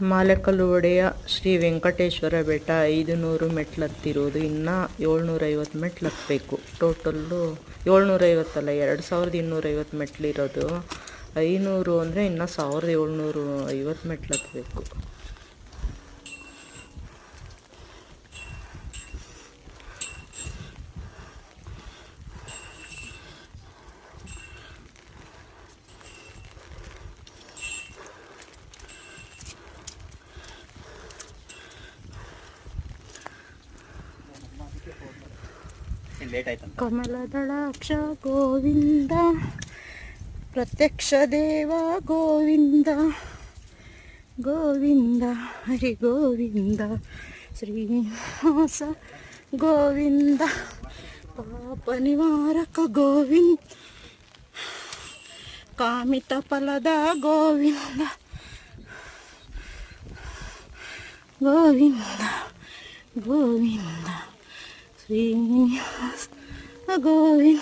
ಮಾಲೆಕಲ್ಲು ಒಡೆಯ ಶ್ರೀ ವೆಂಕಟೇಶ್ವರ ಬೆಟ್ಟ ಐದು ನೂರು ಮೆಟ್ಲು ಹತ್ತಿರೋದು ಇನ್ನು ಏಳ್ನೂರೈವತ್ತು ಮೆಟ್ಲು ಹತ್ತಬೇಕು ಟೋಟಲ್ಲು ಏಳ್ನೂರೈವತ್ತಲ್ಲ, ಎರಡು ಸಾವಿರದ ಇನ್ನೂರೈವತ್ತು ಮೆಟ್ಲಿರೋದು. ಐನೂರು ಅಂದರೆ ಇನ್ನು ಸಾವಿರದ ಏಳ್ನೂರು ಐವತ್ತು ಮೆಟ್ಲು ಹತ್ತಬೇಕು ಲೇಟ್ ಕಮಲದಳಾಕ್ಷ ಗೋವಿಂದ, ಪ್ರತ್ಯಕ್ಷ ದೇವ ಗೋವಿಂದ ಗೋವಿಂದ, ಹರಿ ಗೋವಿಂದ, ಶ್ರೀನಿವಾಸ ಗೋವಿಂದ, ಪಾಪ ನಿವಾರಕ ಗೋವಿಂದ, ಕಾಮಿತ ಫಲದ ಗೋವಿಂದ ಗೋವಿಂದ ಗೋವಿಂದ. ಶ್ರೀನಿವಾಸ ಗೋವಿಂದ